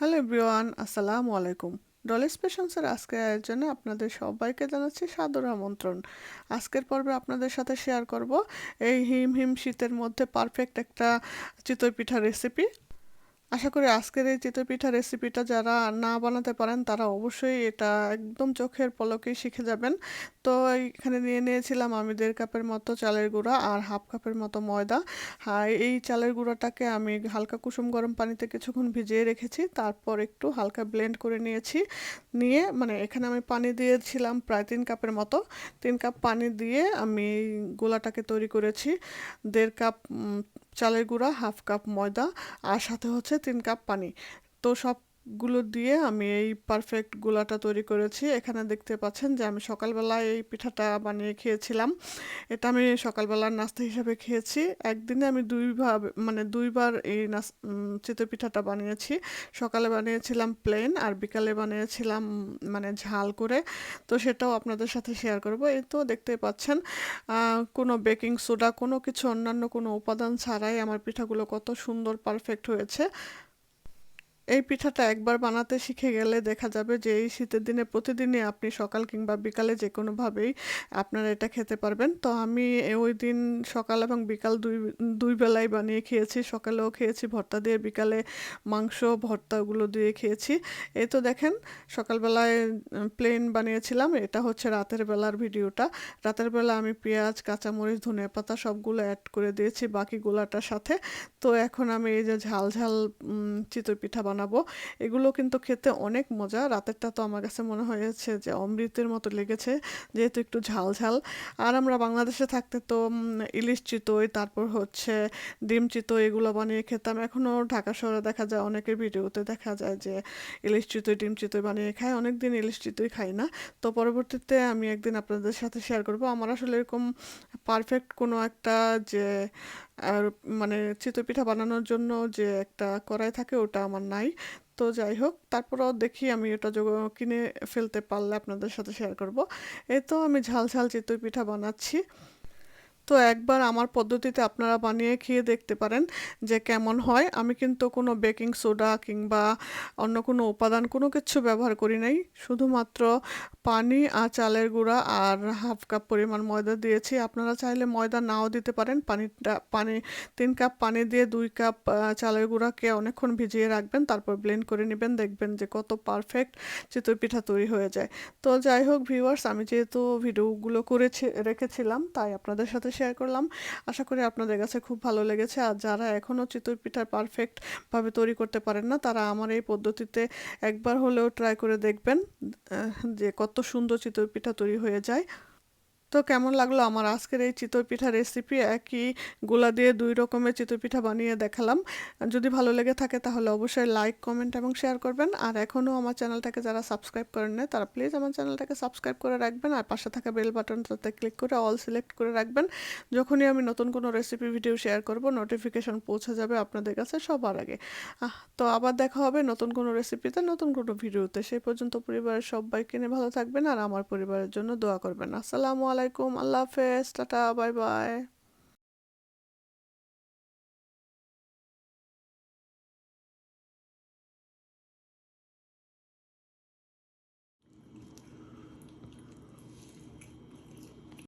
Hello everyone, আসসালামু আলাইকুম। ডলেস পেশন্সের আজকের আয়োজনে আপনাদের সবাইকে জানাচ্ছি সাদর আমন্ত্রণ। আজকের পর্বে আপনাদের সাথে শেয়ার করব এই হিম হিম শীতের মধ্যে পারফেক্ট একটা চিতই পিঠা রেসিপি আশা করি আজকের এই চিতই পিঠা রেসিপিটা যারা না বানাতে পারেন, তারা অবশ্যই এটা একদম চোখের পলকেই শিখে যাবেন। তো এখানে নিয়ে নিয়েছিলাম আমি দেড় কাপের মতো চালের গুঁড়া আর হাফ কাপের মতো ময়দা। আর এই চালের গুঁড়াটাকে আমি হালকা কুসুম গরম পানিতে কিছুক্ষণ ভিজিয়ে রেখেছি, তারপর একটু হালকা ব্লেন্ড করে নিয়েছি। নিয়ে মানে এখানে আমি পানি দিয়েছিলাম প্রায় তিন কাপের মতো। তিন কাপ পানি দিয়ে আমি গোলাটাকে তৈরি করেছি। দেড় কাপ চালের গুঁড়া হাফ কাপ ময়দা আর সাথে হচ্ছে তিন কাপ পানি। তো সব গুলো দিয়ে আমি এই পারফেক্ট গোলাটা তৈরি করেছি। এখানে দেখতে পাচ্ছেন যে আমি সকালবেলায় এই পিঠাটা বানিয়ে খেয়েছিলাম। এটা আমি সকালবেলার নাস্তা হিসাবে খেয়েছি। একদিনে আমি দুইবার মানে দুইবার এই চিতই পিঠাটা বানিয়েছি। সকালে বানিয়েছিলাম প্লেন আর বিকালে বানিয়েছিলাম মানে ঝাল করে। তো সেটাও আপনাদের সাথে শেয়ার করব। এই তো দেখতে পাচ্ছেন কোনো বেকিং সোডা কোনো কিছু, অন্যান্য কোনো উপাদান ছাড়াই আমার পিঠাগুলো কত সুন্দর পারফেক্ট হয়েছে। এই পিঠাটা একবার বানাতে শিখে গেলে দেখা যাবে যে এই শীতের দিনে প্রতিদিনই আপনি সকাল কিংবা বিকালে যে কোনোভাবেই আপনারা এটা খেতে পারবেন। তো আমি ওই দিন সকাল এবং বিকাল দুই দুই বেলায় বানিয়ে খেয়েছি। সকালেও খেয়েছি ভর্তা দিয়ে, বিকালে মাংস ভর্তাগুলো দিয়ে খেয়েছি। এই তো দেখেন, সকালবেলায় প্লেন বানিয়েছিলাম। এটা হচ্ছে রাতের বেলার ভিডিওটা। রাতের বেলা আমি পেঁয়াজ, কাঁচামরিচ ধনে পাতা সবগুলো অ্যাড করে দিয়েছি বাকি গোলাটার সাথে। তো এখন আমি এই যে ঝাল ঝাল চিতই পিঠা বানাবো। এগুলো কিন্তু খেতে অনেক মজা। রাতেরটা তো আমার কাছে মনে হয়েছে যে অমৃতের মতো লেগেছে, যেহেতু একটু ঝাল ঝাল আর আমরা বাংলাদেশে থাকতে তো ইলিশ চিতই, তারপর হচ্ছে ডিম চিতই এগুলো বানিয়ে খেতাম। এখনও ঢাকা শহরে দেখা যায়, অনেকের ভিডিওতে দেখা যায় যে ইলিশ চিতই, ডিম চিতই বানিয়ে খায়। অনেক দিন ইলিশ চিতই খাই না। তো পরবর্তীতে আমি একদিন আপনাদের সাথে শেয়ার করব। আমার আসলে এরকম পারফেক্ট কোনো একটা যে আর মানে চিতই পিঠা বানানোর জন্য যে একটা কড়াই থাকে, ওটা আমার নাই। তো যাই হোক, তারপরও দেখি আমি ওটা কিনে ফেলতে পারলে আপনাদের সাথে শেয়ার করব। এই তো আমি ঝাল ঝাল চিতই পিঠা বানাচ্ছি। তো একবার আমার পদ্ধতিতে আপনারা বানিয়ে খেয়ে দেখতে পারেন যে কেমন হয়। আমি কিন্তু কোনো বেকিং সোডা কিংবা অন্য কোনো উপাদান কোনো কিছু ব্যবহার করি নাই। শুধুমাত্র পানি আর চালের গুঁড়া আর হাফ কাপ পরিমাণ ময়দা দিয়েছি। আপনারা চাইলে ময়দা নাও দিতে পারেন। পানিটা, পানি, তিন কাপ পানি দিয়ে দুই কাপ চালের গুঁড়াকে অনেকক্ষণ ভিজিয়ে রাখবেন। তারপর ব্লেন্ড করে নেবেন। দেখবেন যে কত পারফেক্ট চিতই পিঠা তৈরি হয়ে যায়। তো যাই হোক ভিউয়ার্স, আমি যেহেতু ভিডিওগুলো করেছি, রেখেছিলাম, তাই আপনাদের সাথে শেয়ার করলাম। আশা করি আপনাদের কাছে খুব ভালো লেগেছে। আর যারা এখনও চিতই পিঠার পারফেক্টভাবে তৈরি করতে পারেন না, তারা আমার এই পদ্ধতিতে একবার হলেও ট্রাই করে দেখবেন যে কত সুন্দর চিতই পিঠা তৈরি হয়ে যায়। তো কেমন লাগল আমার আজকের এই চিতই পিঠা রেসিপি একই গোলা দিয়ে দুই রকমের চিতই পিঠা বানিয়ে দেখালাম। যদি ভালো লেগে থাকে তাহলে অবশ্যই লাইক কমেন্ট এবং শেয়ার করবেন। আর এখনও আমার চ্যানেলটাকে যারা সাবস্ক্রাইব করেন না তারা প্লিজ আমার চ্যানেলটাকে সাবস্ক্রাইব করে রাখবেন। আর পাশে থাকা বেল বাটনটাতে ক্লিক করে অল সিলেক্ট করে রাখবেন। যখনই আমি নতুন কোনো রেসিপি ভিডিও শেয়ার করব নোটিফিকেশন পৌঁছে যাবে আপনাদের কাছে সবার আগে। তো আবার দেখা হবে নতুন কোনো রেসিপিতে নতুন কোনো ভিডিওতে সেই পর্যন্ত পরিবারের সবাইকে নিয়ে ভালো থাকবেন। আর আমার পরিবারের জন্য দোয়া করবেন। আসসালামু আলাইকুম আল্লাহ হাফেজ টাটা বাই বাই।